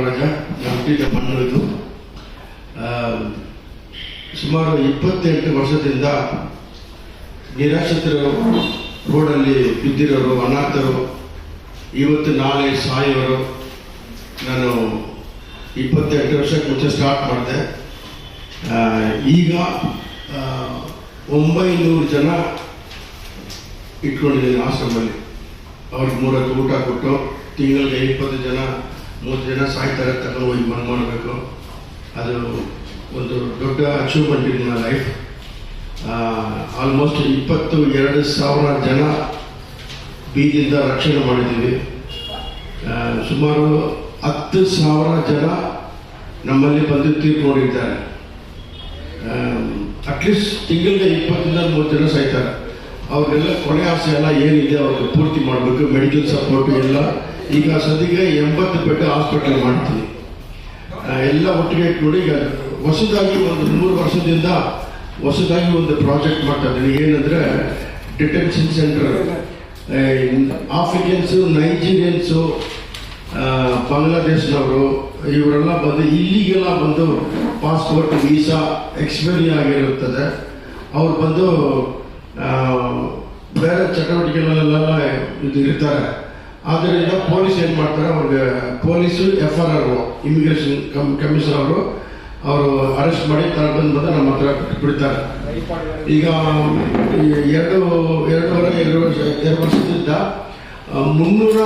ನಾನು ಹುಟ್ಟಿದ ಮಣ್ಣು ಸುಮಾರು ಇಪ್ಪತ್ತೆಂಟು ವರ್ಷದಿಂದ ನಿರಾಶ್ರಿತರು ರೋಡಲ್ಲಿ ಬಿದ್ದಿರೋರು, ಅನಾಥರು, ಇವತ್ತು ನಾಳೆ ಸಾಯೋರು. ನಾನು ಇಪ್ಪತ್ತೆಂಟು ವರ್ಷಕ್ಕೆ ಮುಂಚೆ ಸ್ಟಾರ್ಟ್ ಮಾಡಿದೆ. ಈಗ ಒಂಬೈನೂರು ಜನ ಇಟ್ಕೊಂಡಿದ್ದೀನಿ ಆಶ್ರಮದಲ್ಲಿ. ಅವ್ರಿಗೆ ಮೂರತ್ತು ಊಟ ಕೊಟ್ಟು ತಿಂಗಳಿಗೆ ಇಪ್ಪತ್ತು ಜನ ಮೂವತ್ತು ಜನ ಸಾಯ್ತಾರೆ, ತಗೊಂಡು ಹೋಗಿ ಮನ ಮಾಡಬೇಕು. ಅದು ಒಂದು ದೊಡ್ಡ achievement in my life almost ಇಪ್ಪತ್ತು ಎರಡು ಸಾವಿರ ಜನ ಬೀದಿಯಿಂದ ರಕ್ಷಣೆ ಮಾಡಿದ್ದೀವಿ. ಸುಮಾರು ಹತ್ತು ಸಾವಿರ ಜನ ನಮ್ಮಲ್ಲಿ ಬಂದು ತೀರ್ಕೊಂಡಿದ್ದಾರೆ ಅಟ್ಲೀಸ್ಟ್ ತಿಂಗಳಿಗೆ ಇಪ್ಪತ್ತರಿಂದ ಮೂರು ಜನ ಸಾಯ್ತಾರೆ. ಅವರೆಲ್ಲ ಕೊನೆ ಆಸೆ ಎಲ್ಲ ಏನಿದೆ, ಅವ್ರಿಗೆ ಪೂರ್ತಿ ಮಾಡಬೇಕು. ಮೆಡಿಕಲ್ ಸಪೋರ್ಟ್ ಎಲ್ಲ ಈಗ ಸದ್ಯಕ್ಕೆ ಎಂಬತ್ತು ಬೆಡ್ ಹಾಸ್ಪಿಟಲ್ ಮಾಡ್ತೀವಿ ಎಲ್ಲ ಒಟ್ಟಿಗೆ ಇಟ್ಕೊಂಡು ಈಗ ಹೊಸದಾಗಿ ಒಂದು ಮೂರು ವರ್ಷದಿಂದ ಹೊಸದಾಗಿ ಒಂದು ಪ್ರಾಜೆಕ್ಟ್ ಮಾಡ್ತಾ ಇದ್ದೀನಿ ಏನಂದ್ರೆ ಡಿಟೆನ್ಷನ್ ಸೆಂಟರ್ ಆಫ್ರಿಕನ್ಸು ನೈಜೀರಿಯನ್ಸು ಬಾಂಗ್ಲಾದೇಶದವರು ಇವರೆಲ್ಲ ಬಂದು ಇಲ್ಲಿಗೆಲ್ಲ ಬಂದು ಪಾಸ್ಪೋರ್ಟ್ ವೀಸಾ ಎಕ್ಸ್ಪೈರಿ ಆಗಿರುತ್ತದೆ. ಅವ್ರು ಬಂದು ಬೇರೆ ಚಟುವಟಿಕೆಗಳಲ್ಲೆಲ್ಲ ಇದು ಇರ್ತಾರೆ. ಆದ್ದರಿಂದ ಪೊಲೀಸ್ ಏನು ಮಾಡ್ತಾರೆ, ಅವ್ರಿಗೆ police F R R immigration cum commissioner ಅವರು ಅವರು ಅರೆಸ್ಟ್ ಮಾಡಿ ತಗೊಂಡು ಬಂದು ನಮ್ಮ ಹತ್ರ ಬಿಡ್ತಾರೆ. ಈಗ ಎರಡು, ಎರಡೂವರೆ, ಎರಡು ವರ್ಷ, ಎರಡು ವರ್ಷದಿಂದ ಮುನ್ನೂರ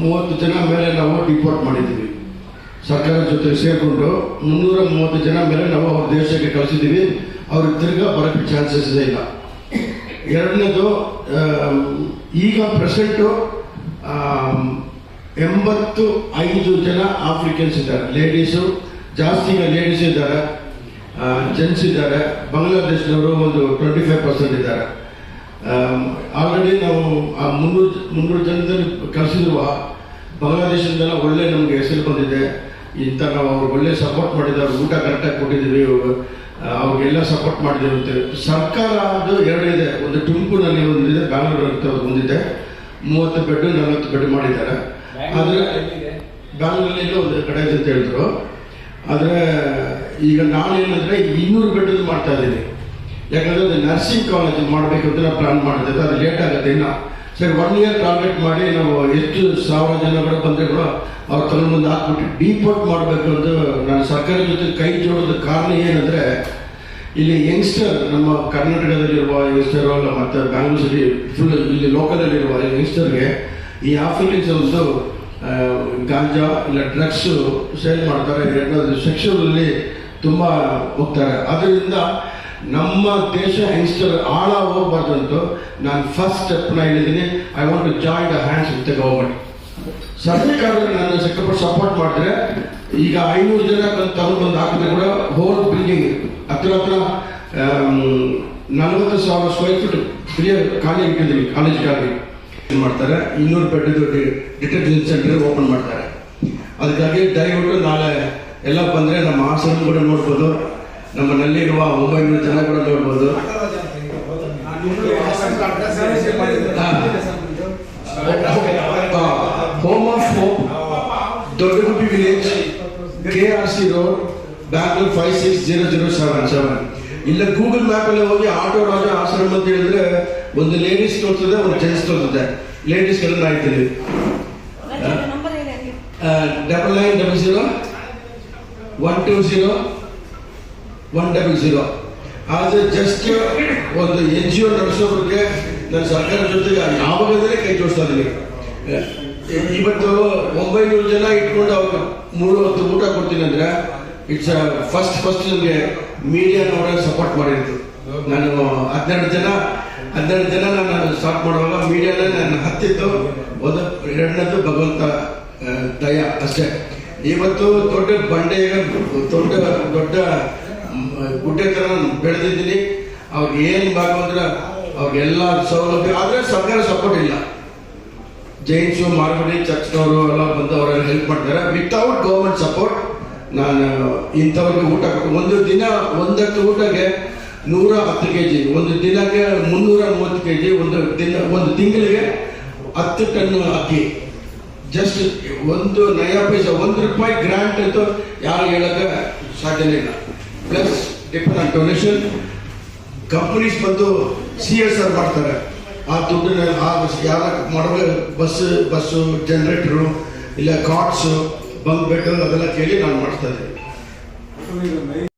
ಮೂವತ್ತು ಜನ ಮೇಲೆ ನಾವು ಡಿಪೋರ್ಟ್ ಮಾಡಿದ್ದೀವಿ. ಸರ್ಕಾರದ ಜೊತೆ ಸೇರಿಕೊಂಡು ಮುನ್ನೂರ ಮೂವತ್ತು ಜನ ಮೇಲೆ ನಾವು ಅವ್ರ ದೇಶಕ್ಕೆ ಕಳಿಸಿದ್ದೀವಿ. ಅವ್ರಿಗೆ ತಿರ್ಗಾ ಬರೋಕ್ಕೆ ಚಾನ್ಸಸ್ ಇಲ್ಲ. ಎರಡನೇದು ಈಗ ಪ್ರೆಸೆಂಟು ಎಂಬತ್ತು ಐದು ಜನ ಆಫ್ರಿಕನ್ಸ್ ಇದ್ದಾರೆ. ಲೇಡೀಸು ಜಾಸ್ತಿ ಈಗ ಲೇಡೀಸ್ ಇದ್ದಾರೆ. ಜೆಂಟ್ಸ್ ಇದ್ದಾರೆ. ಬಾಂಗ್ಲಾದೇಶದವರು ಒಂದು ಟ್ವೆಂಟಿ ಫೈವ್ ಪರ್ಸೆಂಟ್ ಇದ್ದಾರೆ ಆಲ್ರೆಡಿ ನಾವು ಆ ಮುನ್ನೂರು ಮುನ್ನೂರು ಜನದಲ್ಲಿ ಕಲಿಸಿರುವ ಬಾಂಗ್ಲಾದೇಶದಿಂದೆಲ್ಲ ಒಳ್ಳೆ ನಮಗೆ ಹೆಸರು ಬಂದಿದೆ. ಇಂಥ ನಾವು ಅವ್ರಿಗೆ ಒಳ್ಳೆ ಸಪೋರ್ಟ್ ಮಾಡಿದ್ದಾರೆ ಊಟ ಕರೆಕ್ಟಾಗಿ ಕೊಟ್ಟಿದ್ದೀವಿ ಅವ್ರಿಗೆಲ್ಲ ಸಪೋರ್ಟ್ ಮಾಡಿದ್ದೀವಿ ಅಂತೇಳಿ ಸರ್ಕಾರ ಅದು ಇದೆ. ಒಂದು ತುಮಕೂರಿನಲ್ಲಿ ಒಂದಿದೆ ಬ್ಯಾಂಗ್ಳೂರು ಅಂತ ಒಂದಿದೆ ಮೂವತ್ತು ಬೆಡ್ ನಲವತ್ತು ಬೆಡ್ ಮಾಡಿದ್ದಾರೆ. ಆದರೆ ಬ್ಯಾಂಗ್ಳೂರಲ್ಲಿ ಒಂದು ಕಡೆ ಅಂತ ಹೇಳಿದ್ರು. ಆದರೆ ಈಗ ನಾನು ಏನಂದ್ರೆ ಇನ್ನೂರು ಬೆಡ್ ಮಾಡ್ತಾ ಇದ್ದೀನಿ. ಯಾಕಂದ್ರೆ ಅದು ನರ್ಸಿಂಗ್ ಕಾಲೇಜ್ ಮಾಡಬೇಕು ಅಂತ ನಾವು ಪ್ಲಾನ್ ಮಾಡಿದ್ದೆ. ಅದು ಲೇಟ್ ಆಗುತ್ತೆ ಇನ್ನು. ಸರಿ ಒನ್ ಇಯರ್ ಟಾರ್ಗೆಟ್ ಮಾಡಿ ನಾವು ಎಷ್ಟು ಸಾವಿರ ಜನಗಳು ಬಂದರೆ ಕೂಡ ಅವ್ರ ತಲೆ ಮುಂದೆ ಹಾಕ್ಬಿಟ್ಟು ಡೀಪೋರ್ಟ್ ಮಾಡಬೇಕು ಅಂತ ನಾನು ಸರ್ಕಾರದ ಜೊತೆ ಕೈ ಜೋಡೋದ ಕಾರಣ ಏನಂದ್ರೆ ಇಲ್ಲಿ ಯಂಗ್ಸ್ಟರ್ ನಮ್ಮ ಕರ್ನಾಟಕದಲ್ಲಿರುವ ಯಂಗ್ಸ್ಟರ್ ಅಲ್ಲ, ಮತ್ತು ಬ್ಯಾಂಗ್ಳೂರ್ ಸಿಟಿ ಫುಲ್ ಇಲ್ಲಿ ಲೋಕಲಲ್ಲಿರುವ ಯಂಗ್ಸ್ಟರ್ಗೆ ಈ ಆಫ್ರಿಕನ್ಸ್ ಗಾಂಜಾ ಇಲ್ಲ ಡ್ರಗ್ಸ್ ಸೇಲ್ ಮಾಡ್ತಾರೆ. ಸೆಕ್ಷುವಲ್ಲಿ ತುಂಬ ಹೋಗ್ತಾರೆ. ಅದರಿಂದ ನಮ್ಮ ದೇಶ ಯಂಗ್ಸ್ಟರ್ ಆಳ ಹೋಗ್ಬಾರ್ದಂತೂ ನಾನು ಫಸ್ಟ್ ಸ್ಟೆಪ್ನ ಹೇಳಿದ್ದೀನಿ. I want to join the hands with the government ಸರ್ಕಾರ ನನ್ನ ಸಿಕ್ಕಾಪಟ್ಟು ಸಪೋರ್ಟ್ ಮಾಡಿದ್ರೆ ಈಗ ಐನೂರು ಜನ ತಗೊಂಡು ಬಂದು ಹಾಕಿದ್ರೆ ಕೂಡ ಹೋಲ್ ಬಿಲ್ಡಿಂಗ್ ಹತ್ರ ಹತ್ರ ನಲವತ್ತು ಸಾವಿರ ಸ್ಕ್ವೇರ್ ಫೀಟ್ ಫ್ರೀ ಖಾಲಿ ಇಟ್ಟಿದ್ದೀವಿ ಕಾಲೇಜ್ ಖಾಲಿ ಏನ್ ಮಾಡ್ತಾರೆ, ಇನ್ನೂರು ಬೆಡ್ ಡಿಟೆಕ್ಷನ್ ಸೆಂಟರ್ ಓಪನ್ ಮಾಡ್ತಾರೆ. ಅದಕ್ಕಾಗಿ ದಯವಿಟ್ಟು ನಾಳೆ ಎಲ್ಲ ಬಂದರೆ ನಮ್ಮ ಆಶ್ರಮ ಕೂಡ ನೋಡ್ಬೋದು. ನಮ್ಮನಲ್ಲಿರುವ ಒಂಬೈನೂರು ಜನ ಕೂಡ ನೋಡ್ಬೋದು. Home of hope Doddagubbi village K R C road Bangalore five six zero zero seven seven ಇಲ್ಲ ಗೂಗಲ್ ಮ್ಯಾಪ್ ಅಲ್ಲಿ ಹೋಗಿ ಆಟೋ ರಾಜ ಆಶ್ರಮ ಅಂತ ಹೇಳಿದ್ರೆ ಒಂದು ಲೇಡೀಸ್ ತೋರ್ತದೆ ಒಂದು ಜೆಂಟ್ಸ್ ತೋರ್ತದೆ ಲೇಡೀಸ್ ಎಲ್ಲ ನಂಬರ್ ಹೇಳಿ double nine double zero one two zero one double zero ಆದರೆ ಜಸ್ಟ್ ಒಂದು ಎನ್ ಜಿ ಒ ನಡೆಸೋದಕ್ಕೆ ನಾನು ಸರ್ಕಾರ ಜೊತೆಗೆ ಯಾವಾಗಂದ್ರೆ ಕೈ ಜೋಡಿಸ್ತಾ ಇದ್ದೀನಿ ಇವತ್ತು ಒಂಬೈನೂರು ಜನ ಇಟ್ಕೊಂಡು ಅವ್ರು ಮೂರು ಹೊತ್ತು ಊಟ ಕೊಡ್ತೀನಿ ಅಂದ್ರೆ ಇಟ್ಸ್ ಫಸ್ಟ್ ಫಸ್ಟ್ ನನಗೆ ಮೀಡಿಯಾನವರ ಸಪೋರ್ಟ್ ಮಾಡಿದ್ರು. ನಾನು ಹನ್ನೆರಡು ಜನ ಹನ್ನೆರಡು ಜನ ನಾನು ಸ್ಟಾರ್ಟ್ ಮಾಡುವಾಗ ಮೀಡಿಯಾನ ನಾನು ಹತ್ತಿತ್ತು ಒಂದು ಎರಡನೇದು ಭಗವಂತ ದಯ ಅಷ್ಟೇ. ಇವತ್ತು ದೊಡ್ಡ ಬಂಡೆ, ದೊಡ್ಡ ದೊಡ್ಡ ಗುಡ್ಡೆ ಥರ ಬೆಳೆದಿದ್ದೀನಿ. ಅವ್ರಿಗೆ ಏನು ಬೇಕು ಅಂದ್ರೆ ಅವ್ರಿಗೆಲ್ಲ ಸೌಲಭ್ಯ, ಆದರೆ ಸರ್ಕಾರ ಸಪೋರ್ಟ್ ಇಲ್ಲ. ಜೈನ್ಸು ಮಾರ್ಗಡಿ ಚರ್ಚ್ನವರು ಎಲ್ಲ ಬಂದು ಅವರೆಲ್ಲ ಹೆಲ್ಪ್ ಮಾಡ್ತಾರೆ. ವಿತೌಟ್ ಗೌರ್ಮೆಂಟ್ ಸಪೋರ್ಟ್ ನಾನು ಇಂಥವ್ರಿಗೆ ಊಟ ಒಂದು ದಿನ ಒಂದತ್ತು ಊಟಕ್ಕೆ ನೂರ ಹತ್ತು ಕೆ ಜಿ ಒಂದು ದಿನಕ್ಕೆ ಮುನ್ನೂರ ಮೂವತ್ತು ಕೆ ಜಿ ಒಂದು ದಿನ, ಒಂದು ತಿಂಗಳಿಗೆ ಹತ್ತು ಟನ್ನು ಅಕ್ಕಿ. ಜಸ್ಟ್ ಒಂದು ನಯ ಪೈಸ, ಒಂದು ರೂಪಾಯಿ ಗ್ರಾಂಟ್ ಅಂತೂ ಯಾರು ಹೇಳೋಕ್ಕೆ ಸಾಧ್ಯನೇ ಇಲ್ಲ. Plus depend on donation companies ಬಂದು ಸಿ ಎಸ್ ಆರ್ ಮಾಡ್ತಾರೆ. ಆ ದುಡ್ಡನ್ನ, ಆ ಯಾರ ಮಾಡಬೇಕು ಬಸ್ ಬಸ್ಸು ಜನರೇಟ್ರು ಇಲ್ಲ ಕಾರ್ಡ್ಸು ಬಂಕ್ ಬೆಡ್ ಅದೆಲ್ಲ ಕೇಳಿ ನಾನು ಮಾಡಿಸ್ತಾ ಇದ್ದೀನಿ.